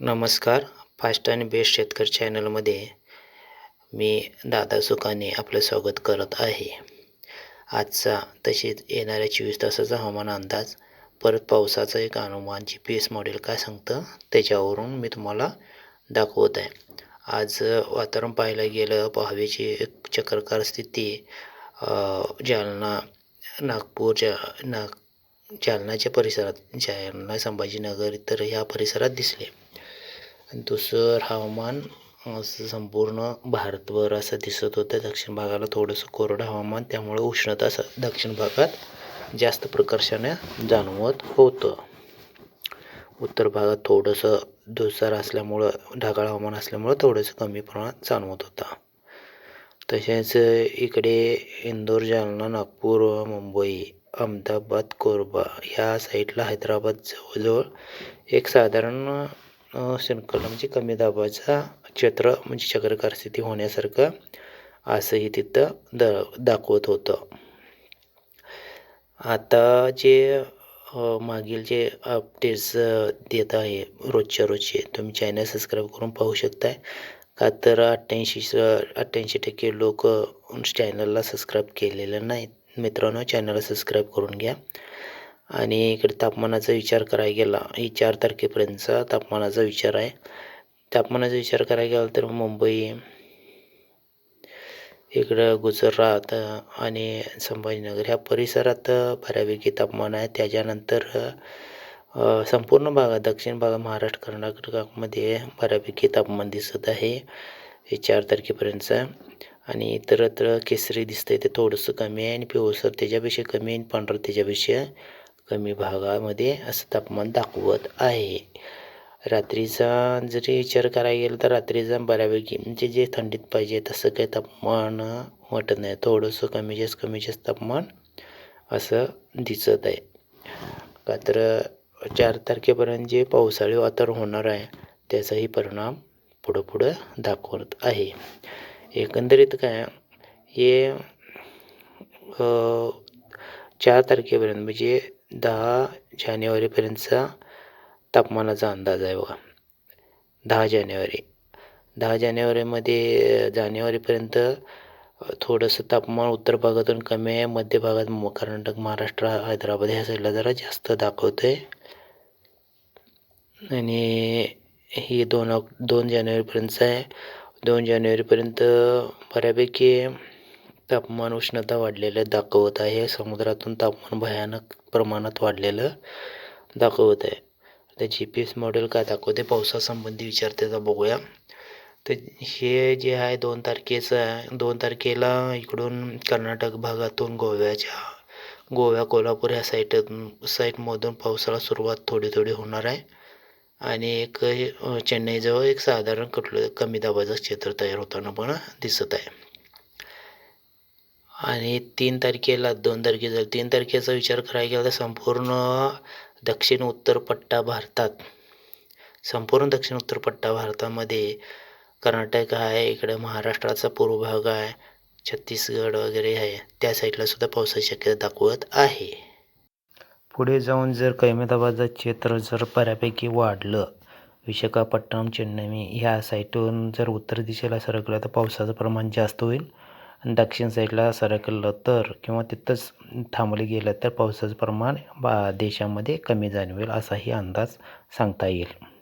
नमस्कार. फास्ट आणि बेस्ट शेतकरी चॅनलमध्ये मी दादा सुखाने आपलं स्वागत करत आहे. आजचा तसेच येणाऱ्या चोवीस तासाचा हवामान अंदाज परत पावसाचं एक अनुमान जी पी एस मॉडेल काय सांगतं त्याच्यावरून मी तुम्हाला दाखवत आहे. आज वातावरण पाहायला गेलं हवेची एक चक्रकार स्थिती जालना नागपूरच्या नाग जालनाच्या परिसरात जालना संभाजीनगर इतर ह्या परिसरात दिसले. दुसर हवामान असं संपूर्ण भारतभर असं दिसत होतं. दक्षिण भागाला थोडंसं कोरडं हवामान त्यामुळे उष्णता स दक्षिण भागात जास्त प्रकर्षाने जाणवत होतं. उत्तर भागात थोडंसं धुसार असल्यामुळं ढगाळ हवामान असल्यामुळं थोडंसं कमी प्रमाणात जाणवत होता. तसेच इकडे इंदोर जालना नागपूर मुंबई अहमदाबाद कोरबा ह्या साईडला हैदराबाद जवळजवळ एक साधारण संकलन म्हणजे कमी दाबाचा क्षेत्र म्हणजे चक्रकार स्थिती होण्यासारखं असंही तिथं द दाखवत होतं. आता जे मागील जे अपडेट्स देत आहे रोजच्या रोजचे तुम्ही चॅनल सबस्क्राईब करून पाहू शकताय. का तर अठ्ठ्याऐंशी अठ्ठ्याऐंशी टक्के लोक चॅनलला सबस्क्राईब केलेलं नाहीत. मित्रांनो चॅनलला सबस्क्राईब करून घ्या. आणि इकडे तापमानाचा विचार करायला गेला ही चार तारखेपर्यंतचा तापमानाचा विचार आहे. तापमानाचा विचार करायला गेला तर मुंबई इकडं गुजरात आणि संभाजीनगर ह्या परिसरात बऱ्यापैकी तापमान आहे. त्याच्यानंतर संपूर्ण भागात दक्षिण भागात महाराष्ट्र कर्नाटकामध्ये बऱ्यापैकी तापमान दिसत आहे हे चार तारखेपर्यंतचं. आणि इतरत्र केसरी दिसतं आहे ते थोडंसं कमी आहे आणि पिवळसर त्याच्यापेक्षा कमी आहे आणि पांढरं त्याच्यापेक्षा कमी भागामध्ये असं तापमान दाखवत आहे. रात्रीचा जरी विचार करायला गेलं तर रात्रीचा बऱ्यापैकी म्हणजे जे थंडीत पाहिजे तसं काही तापमान वाटत नाही. थोडंसं कमी जास्त कमी जास्त तापमान असं दिसत आहे. का तर चार तारखेपर्यंत जे पावसाळी वातावरण होणार आहे त्याचाही परिणाम पुढं पुढं दाखवत आहे. एकंदरीत काय हे चार तारखेपर्यंत म्हणजे दहा जानेवारीपर्यंतचा तापमानाचा अंदाज आहे बघा. दहा जानेवारी. दहा जानेवारीमध्ये जानेवारीपर्यंत थोडंसं तापमान उत्तर भागातून कमी आहे मध्य भागात कर्नाटक महाराष्ट्र हैदराबाद ह्या साईडला जरा जास्त दाखवतं आहे आणि ही दोन ऑक दोन जानेवारीपर्यंतचं आहे. दोन जानेवारीपर्यंत बऱ्यापैकी तापमान उष्णता वाढलेलं दाखवत आहे. समुद्रातून तापमान भयानक प्रमाणात वाढलेलं दाखवत आहे. तर जी पी एस मॉडेल काय दाखवते? पावसासंबंधी विचारते बघूया. तर हे जे आहे दोन तारखेचं आहे. दोन तारखेला इकडून कर्नाटक भागातून गोव्याच्या गोव्या कोल्हापूर ह्या साईट साईटमधून पावसाला सुरुवात थोडी थोडी होणार आहे. आणि एक चेन्नईजवळ एक साधारण कुठलं कमी दाबाचं क्षेत्र तयार होताना पण दिसत आहे. आणि तीन तारखेला दोन तारखेचा तीन तारखेचा विचार करायला गेला तर संपूर्ण दक्षिण उत्तर पट्टा भारतात संपूर्ण दक्षिण उत्तर पट्टा भारतामध्ये कर्नाटक आहे इकडे महाराष्ट्राचा पूर्व भाग आहे छत्तीसगड वगैरे आहे त्या साईडला सुद्धा पावसाची शक्यता दाखवत आहे. पुढे जाऊन जर कैमेदाबादचं क्षेत्र जर बऱ्यापैकी वाढलं विशाखापट्टणम चेन्नई ह्या साईटवरून जर उत्तर दिशेला सरकलं तर पावसाचं प्रमाण जास्त होईल. दक्षिण साईडला सरकलं तर किंवा तिथंच थांबले गेलं तर पावसाचं प्रमाण बा देशामध्ये कमी जाणवेल असाही अंदाज सांगता येईल.